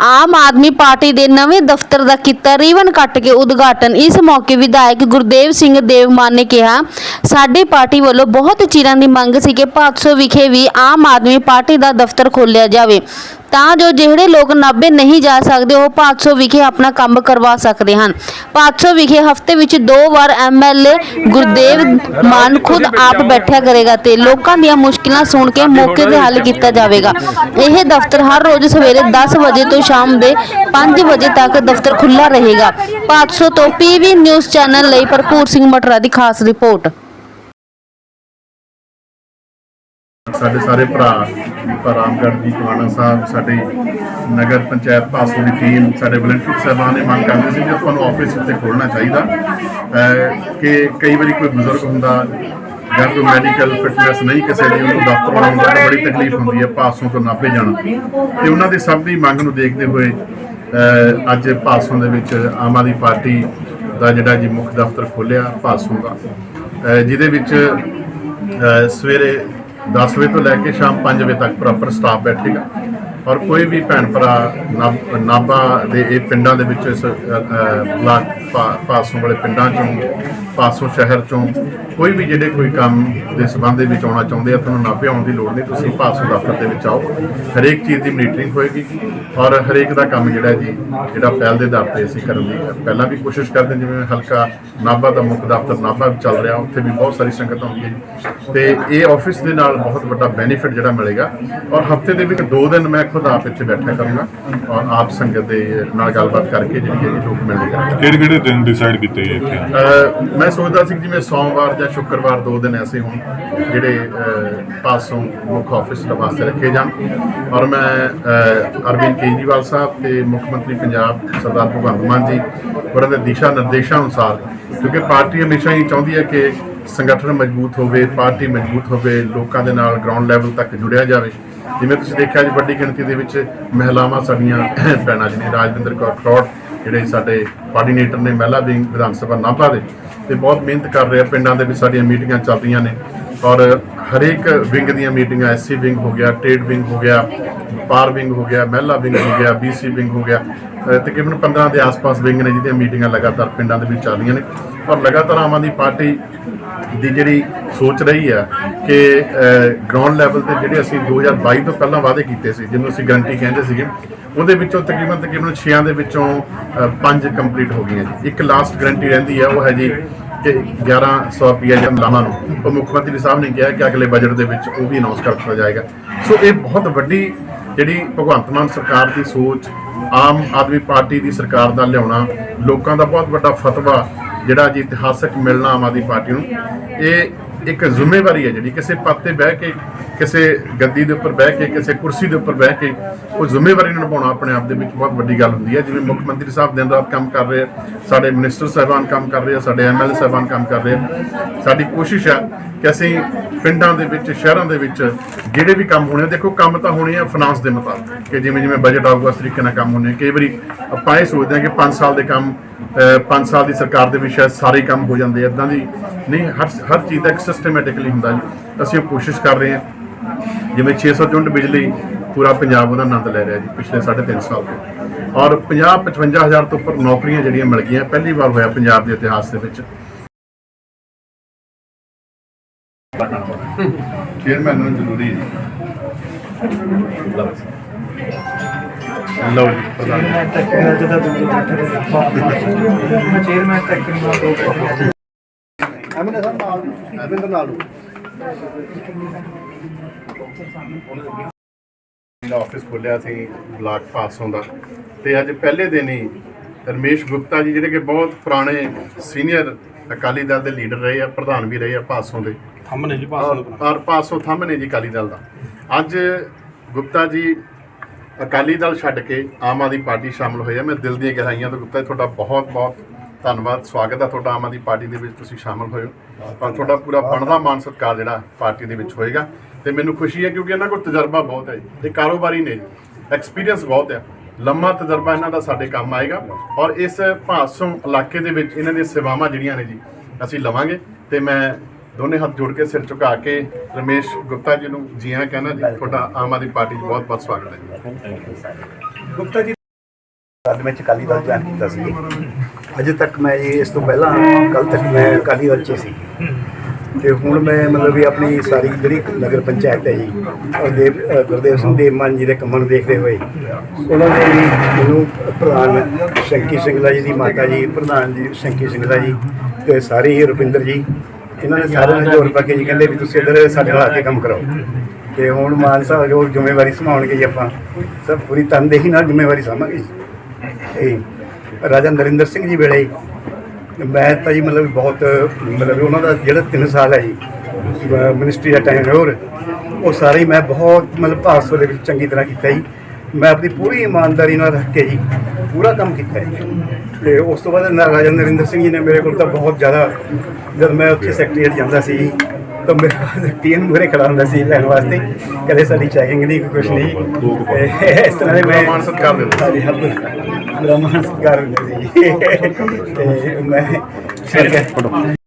Aam Aadmi party ਦੇ ਨਵੇਂ ਦਫ਼ਤਰ ਦਾ ਕੀਤਾ ਰੀਵਨ ਕੱਟ ਕੇ ਉਦਘਾਟਨ। ਇਸ ਮੌਕੇ ਵਿਧਾਇਕ ਗੁਰਦੇਵ ਸਿੰਘ ਦੇਵਮਾਨ ਨੇ ਕਿਹਾ, ਸਾਡੀ ਪਾਰਟੀ ਵੱਲੋਂ ਬਹੁਤ ਚਿਰਾਂ ਦੀ ਮੰਗ ਸੀ ਕਿ ਭਾਦਸੋ ਵਿਖੇ ਵੀ ਆਮ ਆਦਮੀ ਪਾਰਟੀ ਦਾ ਦਫ਼ਤਰ ਖੋਲ੍ਹਿਆ ਜਾਵੇ। ਤਾਂ ਜੋ ਜਿਹੜੇ ਲੋਕ ਨਾਭੇ ਨਹੀਂ ਜਾ ਸਕਦੇ, ਉਹ ਭਾਦਸੋ ਵਿਖੇ ਆਪਣਾ ਕੰਮ ਕਰਵਾ ਸਕਦੇ ਹਨ। ਭਾਦਸੋ ਵਿਖੇ ਹਫ਼ਤੇ ਵਿੱਚ ਦੋ ਵਾਰ ਐਮਐਲਏ ਗੁਰਦੇਵ ਮਾਨ ਖੁਦ ਆਪ ਬੈਠਿਆ ਕਰੇਗਾ ਤੇ ਲੋਕਾਂ ਦੀਆਂ ਮੁਸ਼ਕਿਲਾਂ ਸੁਣ ਕੇ ਮੌਕੇ ਤੇ ਹੱਲ ਕੀਤਾ ਜਾਵੇਗਾ। ਇਹ ਦਫ਼ਤਰ ਹਰ ਰੋਜ਼ ਸਵੇਰੇ 10 ਵਜੇ ਤੋਂ ਸ਼ਾਮ ਦੇ 5 ਵਜੇ ਤੱਕ ਦਫ਼ਤਰ ਖੁੱਲ੍ਹਾ ਰਹੇਗਾ। ਪਾਤਸ਼ੋ ਤੋਂ ਪੀਵੀ ਨਿਊਜ਼ ਚੈਨਲ ਲਈ ਭਰਪੂਰ ਸਿੰਘ ਮਟਰਾ ਦੀ ਖਾਸ ਰਿਪੋਰਟ। ਸਾਡੇ ਸਾਰੇ ਭਰਾ ਭਰਾ ਰਾਮਗੜ੍ਹ ਜੀ ਕਵਾਣਾ ਸਾਹਿਬ, ਸਾਡੇ ਨਗਰ ਪੰਚਾਇਤ ਪਾਸੋਂ ਦੀ ਟੀਮ ਸਾਡੇ ਵਲੰਟੀਅਰ ਸਾਹਿਬਾਨ ਨੇ ਮੰਗ ਕਰਦੇ ਸੀ ਕਿ ਤੁਹਾਨੂੰ ਆਫਿਸ ਉੱਤੇ ਖੋਲਣਾ ਚਾਹੀਦਾ। ਕਿ ਕਈ ਵਾਰੀ ਕੋਈ ਬਜ਼ੁਰਗ ਹੁੰਦਾ, ਜਾਂ ਕੋਈ ਮੈਡੀਕਲ ਫਿਟਨੈਸ ਨਹੀਂ ਕਿਸੇ ਦੀ, ਉਹਨੂੰ ਦਫ਼ਤਰ ਆਉਣ ਦਾ ਬੜੀ ਤਕਲੀਫ ਹੁੰਦੀ ਹੈ, ਪਾਸੋਂ ਤੋਂ ਨਾਪੇ ਜਾਣਾ। ਤੇ ਉਹਨਾਂ ਦੀ ਸਭ ਦੀ ਮੰਗ ਨੂੰ ਦੇਖਦੇ ਹੋਏ ਅੱਜ ਪਾਸੋਂ ਦੇ ਵਿੱਚ ਆਮ ਆਦਮੀ ਪਾਰਟੀ ਦਾ ਜਿਹੜਾ ਜੀ ਮੁੱਖ ਦਫ਼ਤਰ ਖੋਲ੍ਹਿਆ ਪਾਸੋਂ ਦਾ। ਜਿਹਦੇ ਵਿੱਚ ਸਵੇਰੇ 10 ਵਜੇ ਤੋਂ ਲੈ ਕੇ ਸ਼ਾਮ 5 ਵਜੇ ਤੱਕ ਪ੍ਰੋਪਰ ਸਟਾਫ ਬੈਠੇਗਾ। ਔਰ ਕੋਈ ਵੀ ਭੈਣ ਭਰਾ ਨਾਭ- ਨਾਭਾ ਦੇ ਇਹ ਪਿੰਡਾਂ ਦੇ ਵਿੱਚ ਇਸ ਬਲਾਕ ਪਾ- ਪਾਸੋਂ ਵਾਲੇ ਪਿੰਡਾਂ ਚੋਂ, ਪਾਸੋਂ ਸ਼ਹਿਰ ਚੋਂ ਕੋਈ ਵੀ ਜਿਹੜੇ ਕੋਈ ਕੰਮ ਦੇ ਸੰਬੰਧ ਦੇ ਵਿੱਚ ਆਉਣਾ ਚਾਹੁੰਦੇ ਆ, ਤੁਹਾਨੂੰ ਨਾਭੇ ਆਉਣ ਦੀ ਲੋੜ ਨਹੀਂ, ਤੁਸੀਂ ਪਾਸੋਂ ਦਫ਼ਤਰ ਦੇ ਵਿੱਚ ਆਓ। ਹਰੇਕ ਚੀਜ਼ ਦੀ ਮਨੀਟਰਿੰਗ ਹੋਏਗੀ ਔਰ ਹਰੇਕ ਦਾ ਕੰਮ ਜਿਹੜਾ ਜੀ, ਜਿਹੜਾ ਪਹਿਲ ਦੇ ਆਧਾਰ ਤੇ ਅਸੀਂ ਕਰਨ ਦੀ ਪਹਿਲਾਂ ਵੀ ਕੋਸ਼ਿਸ਼ ਕਰਦੇ ਜਿਵੇਂ ਹਲਕਾ ਨਾਭਾ ਦਾ ਮੁੱਖ ਦਫ਼ਤਰ ਨਾਭਾ ਵਿੱਚ ਚੱਲ ਰਿਹਾ, ਉੱਥੇ ਵੀ ਬਹੁਤ ਸਾਰੀ ਸੰਗਤ ਆਉਂਦੀ ਹੈ ਜੀ। ਤੇ ਇਹ ਆਫਿਸ ਦੇ ਨਾਲ ਬਹੁਤ ਵੱਡਾ ਬੈਨੀਫਿਟ ਜਿਹੜਾ ਮਿਲੇਗਾ ਔਰ ਹਫ਼ਤੇ ਦੇ ਵਿੱਚ ਦੋ ਦਿਨ ਮੈਂ ਖੁਦ ਆਪ ਇੱਥੇ ਬੈਠਿਆ ਕਰੂੰਗਾ ਔਰ ਆਪ ਸੰਗਤ ਦੇ ਨਾਲ ਗੱਲਬਾਤ ਕਰਕੇ ਜਿਹੜੀ ਹੈ ਲੋਕ ਮਿਲਦੇ ਕਰਾਂਗੇ ਕਿਹੜੇ ਕਿਹੜੇ ਦਿਨ ਡਿਸਾਈਡ ਕੀਤੇ ਜੀ ਇੱਥੇ? ਮੈਂ ਸੋਚਦਾ ਸੀ ਜਿਵੇਂ ਸੋਮਵਾਰ ਜਾਂ ਸ਼ੁੱਕਰਵਾਰ ਦੋ ਦਿਨ ਐਸੇ ਹੋਣ ਜਿਹੜੇ ਪਾਸੋਂ ਮੁੱਖ ਆਫਿਸ ਦੇ ਵਾਸਤੇ ਰੱਖੇ ਜਾਣ। ਔਰ ਮੈਂ ਅਰਵਿੰਦ ਕੇਜਰੀਵਾਲ ਸਾਹਿਬ ਤੇ ਮੁੱਖ ਮੰਤਰੀ ਪੰਜਾਬ ਸਰਦਾਰ ਭਗਵੰਤ ਮਾਨ ਜੀ ਉਹਨਾਂ ਦੇ ਦਿਸ਼ਾ ਨਿਰਦੇਸ਼ਾਂ ਅਨੁਸਾਰ ਕਿਉਂਕਿ ਪਾਰਟੀ ਹਮੇਸ਼ਾ ਹੀ ਚਾਹੁੰਦੀ ਹੈ ਕਿ ਸੰਗਠਨ ਮਜ਼ਬੂਤ ਹੋਵੇ, ਪਾਰਟੀ ਮਜ਼ਬੂਤ ਹੋਵੇ, ਲੋਕਾਂ ਦੇ ਨਾਲ ਗਰਾਊਂਡ ਲੈਵਲ ਤੱਕ ਜੁੜਿਆ ਜਾਵੇ। ਜਿਵੇਂ ਤੁਸੀਂ ਦੇਖਿਆ ਜੀ, ਵੱਡੀ ਗਿਣਤੀ ਦੇ ਵਿੱਚ ਮਹਿਲਾਵਾਂ ਸਾਡੀਆਂ ਭੈਣਾਂ ਜਿਹਨੇ ਰਾਜਵਿੰਦਰ ਕੌਰ ਖਰੋੜ, ਜਿਹੜੇ ਸਾਡੇ ਕੋਆਰਡੀਨੇਟਰ ਨੇ, ਮਹਿਲਾ ਵਿੰਗ ਵਿਧਾਨ ਸਭਾ ਨਾਭਾ ਦੇ, ਤੇ ਬਹੁਤ ਮਿਹਨਤ ਕਰ ਰਹੇ ਆ, ਪਿੰਡਾਂ ਦੇ ਵਿੱਚ ਸਾਡੀਆਂ ਮੀਟਿੰਗਾਂ ਚੱਲ ਰਹੀਆਂ ਨੇ। ਔਰ ਹਰੇਕ ਵਿੰਗ ਦੀਆਂ ਮੀਟਿੰਗਾਂ, ਐਸਸੀ ਵਿੰਗ ਹੋ ਗਿਆ, ਟ੍ਰੇਡ ਵਿੰਗ ਹੋ ਗਿਆ, ਪਾਰ ਵਿੰਗ ਹੋ ਗਿਆ, ਮਹਿਲਾ ਵਿੰਗ ਹੋ ਗਿਆ ਬੀਸੀ ਵਿੰਗ ਹੋ ਗਿਆ ਤਕਰੀਬਨ 15 ਦੇ ਆਸ-ਪਾਸ ਵਿੰਗ ਨੇ ਜਿਹਦੀਆਂ ਮੀਟਿੰਗਾਂ ਲਗਾਤਾਰ ਪਿੰਡਾਂ ਦੇ ਵਿੱਚ ਚੱਲ ਰਹੀਆਂ ਨੇ। ਔਰ ਲਗਾਤਾਰ ਆਮ ਆਦਮੀ ਪਾਰਟੀ ਦੀ ਜਿਹੜੀ ਸੋਚ ਰਹੀ ਹੈ ਕਿ ਗਰਾਊਂਡ ਲੈਵਲ ਤੇ ਜਿਹੜੇ ਅਸੀਂ 2022 ਤੋਂ ਪਹਿਲਾਂ ਵਾਅਦੇ ਕੀਤੇ ਸੀ, ਜਿਹਨੂੰ ਅਸੀਂ ਗਰੰਟੀ ਕਹਿੰਦੇ ਸੀਗੇ, ਉਹਦੇ ਵਿੱਚੋਂ ਤਕਰੀਬਨ ਤਕਰੀਬਨ 6 ਦੇ ਵਿੱਚੋਂ 5 ਕੰਪਲੀਟ ਹੋ ਗਈਆਂ ਜੀ। ਇੱਕ ਲਾਸਟ ਗਰੰਟੀ ਰਹਿੰਦੀ ਹੈ, ਉਹ ਹੈ ਜੀ ਕਿ 1100 ਰੁਪਏ ਜਮ ਲਾਣਾ ਨੂੰ, ਉਹ ਮੁੱਖ ਮੰਤਰੀ ਸਾਹਿਬ ਨੇ ਕਿਹਾ ਕਿ ਅਗਲੇ ਬਜਟ ਦੇ ਵਿੱਚ ਉਹ ਵੀ ਅਨਾਉਂਸ ਕਰ ਦਿੱਤਾ ਜਾਏਗਾ। ਸੋ ਇਹ ਬਹੁਤ ਵੱਡੀ ਜਿਹੜੀ ਭਗਵੰਤ ਮਾਨ ਸਰਕਾਰ ਦੀ ਸੋਚ, ਆਮ ਆਦਮੀ ਪਾਰਟੀ ਦੀ ਸਰਕਾਰ ਦਾ ਲਿਆਉਣਾ, ਲੋਕਾਂ ਦਾ ਬਹੁਤ ਵੱਡਾ ਫਤਵਾ ਜਿਹੜਾ ਜੀ ਇਤਿਹਾਸਕ ਮਿਲਣਾ ਆਮ ਆਦਮੀ ਪਾਰਟੀ ਨੂੰ, ਇਹ ਇੱਕ ਜ਼ਿੰਮੇਵਾਰੀ ਹੈ ਜਿਹੜੀ ਕਿਸੇ ਪੱਤ ਤੇ ਬਹਿ ਕੇ ਕਿਸੇ ਗੱਦੀ ਦੇ ਉੱਪਰ ਬਹਿ ਕੇ ਕਿਸੇ ਕੁਰਸੀ ਦੇ ਉੱਪਰ ਬਹਿ ਕੇ ਉਹ ਜ਼ਿੰਮੇਵਾਰੀ ਨੂੰ ਨਿਭਾਉਣਾ ਆਪਣੇ ਆਪ ਦੇ ਵਿੱਚ ਬਹੁਤ ਵੱਡੀ ਗੱਲ ਹੁੰਦੀ ਹੈ। ਜਿਵੇਂ ਮੁੱਖ ਮੰਤਰੀ ਸਾਹਿਬ ਦਿਨ ਰਾਤ ਕੰਮ ਕਰ ਰਹੇ ਆ ਸਾਡੇ ਮਿਨਿਸਟਰ ਸਾਹਿਬਾਨ ਕੰਮ ਕਰ ਰਹੇ ਆ ਸਾਡੇ ਐਮਐਲਏ ਸਾਹਿਬਾਨ ਕੰਮ ਕਰ ਰਹੇ ਆ। ਸਾਡੀ ਕੋਸ਼ਿਸ਼ ਹੈ ਕਿ ਅਸੀਂ ਪਿੰਡਾਂ ਦੇ ਵਿੱਚ ਸ਼ਹਿਰਾਂ ਦੇ ਵਿੱਚ ਜਿਹੜੇ ਵੀ ਕੰਮ ਹੋਣੇ ਆ, ਦੇਖੋ ਕੰਮ ਤਾਂ ਹੋਣੇ ਆ ਫਾਈਨਾਂਸ ਦੇ ਮੁਤਾਬਕ ਕਿ ਜਿਵੇਂ ਜਿਵੇਂ ਬਜਟ ਆਊਗਾ ਉਸ ਤਰੀਕੇ ਨਾਲ ਕੰਮ ਹੋਣੇ ਆ। ਕਈ ਵਾਰੀ ਆਪਾਂ ਇਹ ਸੋਚਦੇ ਹਾਂ ਕਿ 5 ਸਾਲ ਦੇ ਕੰਮ 5 ਸਾਲ ਦੀ ਸਰਕਾਰ ਦੇ ਵਿੱਚ ਸ਼ਾਇਦ ਸਾਰੇ ਕੰਮ ਹੋ ਜਾਂਦੇ ਇਦਾਂ ਦੀ ਨਹੀਂ ਹਰ ਹਰ ਚੀਜ਼ ਦਾ ਇੱਕ ਸਿਸਟਮੈਟਿਕਲੀ ਹੁੰਦਾ ਜੀ। ਅਸੀਂ ਕੋਸ਼ਿਸ਼ ਕਰ ਰਹੇ ਹਾਂ। ਜਿਵੇਂ 600 ਯੂਨਿਟ ਬਿਜਲੀ ਪੂਰਾ ਪੰਜਾਬ ਉਹਦਾ ਆਨੰਦ ਲੈ ਰਿਹਾ ਜੀ ਪਿਛਲੇ 3.5 ਸਾਲ ਤੋਂ। ਔਰ 50 55 ਹਜ਼ਾਰ ਤੋਂ ਉੱਪਰ ਨੌਕਰੀਆਂ ਜਿਹੜੀਆਂ ਮਿਲ ਗਈਆਂ ਪਹਿਲੀ ਵਾਰ ਹੋਇਆ ਪੰਜਾਬ ਦੇ ਇਤਿਹਾਸ ਦੇ ਵਿੱਚ। ਚੇਅਰਮੈਨ ਨੂੰ ਜ਼ਰੂਰੀ ਹੈ ਲਓ ਜੀ। ਪ੍ਰਧਾਨ ਜੀ। ਚੇਅਰਮੈਨ ਤੱਕ ਜਿਹਦਾ ਦੂਰ ਬੈਠੇ ਚੇਅਰਮੈਨ ਤੱਕ ਨੂੰ ਦੋ ਅਮਿੰਦਰ ਸਾਹਿਬ ਨਾਲ ਅਮਿੰਦਰ ਨਾਲ। ਦਾ ਆਫਿਸ ਖੋਲਿਆ ਸੀ ਬਲਾਕ ਪਾਸੋਂ ਦਾ। ਤੇ ਅੱਜ ਪਹਿਲੇ ਦਿਨ ਹੀ ਰਮੇਸ਼ ਗੁਪਤਾ ਜੀ ਜਿਹੜੇ ਕਿ ਬਹੁਤ ਪੁਰਾਣੇ ਸੀਨੀਅਰ ਅਕਾਲੀ ਦਲ ਦੇ ਲੀਡਰ ਰਹੇ ਆ ਪ੍ਰਧਾਨ ਵੀ ਰਹੇ ਆ ਪਾਸੋਂ ਦੇ। ਸਾਹਮਣੇ ਜੀ ਔਰ ਔਰ ਪਾਸੋਂ ਥੰਮ ਨੇ ਜੀ ਅਕਾਲੀ ਦਲ ਦਾ। ਅੱਜ ਗੁਪਤਾ ਜੀ ਅਕਾਲੀ ਦਲ ਛੱਡ ਕੇ ਆਮ ਆਦਮੀ ਪਾਰਟੀ ਸ਼ਾਮਲ ਹੋਏ ਆ। ਮੈਂ ਦਿਲ ਦੀਆਂ ਗਹਿਰਾਈਆਂ ਤੋਂ ਗੁਪਤਾ ਜੀ ਤੁਹਾਡਾ ਬਹੁਤ ਬਹੁਤ ਧੰਨਵਾਦ, ਸਵਾਗਤ ਹੈ ਤੁਹਾਡਾ ਆਮ ਆਦਮੀ ਪਾਰਟੀ ਦੇ ਵਿੱਚ ਤੁਸੀਂ ਸ਼ਾਮਲ ਹੋਏ ਹੋ। ਪਰ ਤੁਹਾਡਾ ਪੂਰਾ ਬਣਦਾ ਮਾਨ ਸਤਿਕਾਰ ਜਿਹੜਾ ਪਾਰਟੀ ਦੇ ਵਿੱਚ ਹੋਏਗਾ। ਤੇ ਮੈਨੂੰ ਖੁਸ਼ੀ ਹੈ ਕਿਉਂਕਿ ਇਹਨਾਂ ਕੋਲ ਤਜਰਬਾ ਬਹੁਤ ਹੈ ਜੀ, ਤੇ ਕਾਰੋਬਾਰੀ ਨੇ ਐਕਸਪੀਰੀਅੰਸ ਬਹੁਤ ਹੈ। ਲੰਮਾ ਤਜਰਬਾ ਇਹਨਾਂ ਦਾ ਸਾਡੇ ਕੰਮ ਆਏਗਾ। ਔਰ ਇਸ ਭਾਸੋਂ ਇਲਾਕੇ ਦੇ ਵਿੱਚ ਇਹਨਾਂ ਦੀਆਂ ਸੇਵਾਵਾਂ ਜਿਹੜੀਆਂ ਨੇ ਜੀ, ਅਸੀਂ ਲਵਾਂਗੇ। ਤੇ ਮੈਂ ਦੋਨੇ ਹੱਥ ਜੋੜ ਕੇ ਸਿਰ ਝੁਕਾ ਕੇ ਰਮੇਸ਼ ਗੁਪਤਾ ਜੀ ਨੂੰ ਜੀ ਆਇਆਂ ਕਹਿਣਾ ਜੀ, ਤੁਹਾਡਾ ਆਮ ਆਦਮੀ ਪਾਰਟੀ 'ਚ ਬਹੁਤ ਬਹੁਤ ਸਵਾਗਤ ਹੈ ਜੀ। ਗੁਪਤਾ ਜੀ ਕੱਲ ਮੈਂ ਅਕਾਲੀ ਦਲ ਜੁਆਇਨ ਕੀਤਾ ਸੀ। ਅਜੇ ਤੱਕ ਮੈਂ ਜੀ ਇਸ ਤੋਂ ਪਹਿਲਾਂ ਕੱਲ ਤੱਕ ਮੈਂ ਅਕਾਲੀ ਦਲ 'ਚ ਹੀ ਸੀ। ਤੇ ਹੁਣ ਮੈਂ ਮਤਲਬ ਵੀ ਆਪਣੀ ਸਾਰੀ ਜਿਹੜੀ ਨਗਰ ਪੰਚਾਇਤ ਹੈ ਜੀ, ਔਰ ਦੇਵ ਗੁਰਦੇਵ ਸਿੰਘ ਦੇਵ ਮਾਨ ਜੀ ਦੇ ਕੰਮਾਂ ਨੂੰ ਦੇਖਦੇ ਹੋਏ, ਉਹਨਾਂ ਦੇ ਵੀ ਮੈਨੂੰ ਪ੍ਰਧਾਨ ਸ਼ੰਕੀ ਸਿੰਘਲਾ ਜੀ ਦੀ ਮਾਤਾ ਜੀ, ਪ੍ਰਧਾਨ ਜੀ ਸ਼ੰਕੀ ਸਿੰਘਲਾ ਜੀ ਤੇ ਸਾਰੇ ਹੀ ਰੁਪਿੰਦਰ ਜੀ, ਇਹਨਾਂ ਨੇ ਸਾਰਿਆਂ ਨੇ ਜੋਰ ਪਾ ਕੇ ਜੀ ਕਹਿੰਦੇ ਵੀ ਤੁਸੀਂ ਇੱਧਰ ਸਾਡੇ ਨਾਲ ਆ ਕੇ ਕੰਮ ਕਰਾਓ ਤੇ ਹੁਣ ਮਾਨ ਸਾਹਿਬ ਜੋ ਜ਼ਿੰਮੇਵਾਰੀ ਸੰਭਾਉਣਗੇ ਜੀ ਆਪਾਂ, ਸਭ ਪੂਰੀ ਤਨਦੇਹੀ ਨਾਲ ਜ਼ਿੰਮੇਵਾਰੀ ਸੰਭਾਂਗੇ ਜੀ। ਤੇ ਰਾਜਾ ਨਰਿੰਦਰ ਸਿੰਘ ਜੀ ਵੇਲੇ ਮੈਂ ਤਾਂ ਜੀ ਮਤਲਬ ਬਹੁਤ ਮਤਲਬ ਉਹਨਾਂ ਦਾ ਜਿਹੜਾ 3 ਸਾਲ ਹੈ ਜੀ ਮਿਨਿਸਟਰੀ ਦਾ ਟਾਈਮ ਹੋਰ ਉਹ ਸਾਰੇ ਮੈਂ ਬਹੁਤ ਮਤਲਬ ਭਾਸੋ ਦੇ ਵਿੱਚ ਚੰਗੀ ਤਰ੍ਹਾਂ ਕੀਤਾ ਜੀ। ਮੈਂ ਆਪਣੀ ਪੂਰੀ ਇਮਾਨਦਾਰੀ ਨਾਲ ਰੱਖ ਕੇ ਜੀ ਪੂਰਾ ਕੰਮ ਕੀਤਾ ਜੀ। ਤੇ ਉਸ ਤੋਂ ਬਾਅਦ ਰਾਜਾ ਨਰਿੰਦਰ ਸਿੰਘ ਜੀ ਨੇ ਮੇਰੇ ਕੋਲ ਤਾਂ ਬਹੁਤ ਜ਼ਿਆਦਾ ਜਦ ਮੈਂ ਉੱਥੇ ਸੈਕਟਰੀਏਟ ਜਾਂਦਾ ਸੀ ਤਾਂ ਮੇਰੇ ਟੀਐਨ ਮੂਹਰੇ ਖੜਾ ਹੁੰਦਾ ਸੀ ਲੈਣ ਵਾਸਤੇ ਕਦੇ ਸਾਡੀ ਚੈਕਿੰਗ ਨਹੀਂ ਕੁਛ ਨਹੀਂ। ਇਸ ਤਰ੍ਹਾਂ ਦੇ ਮੈਂ ਮਾਣ ਸਤਿਕਾਰ ਦਿੰਦੇ। ਮੇਰਾ ਸਤਿਕਾਰ ਹੁੰਦਾ ਸੀ ਤੇ ਮੈਂ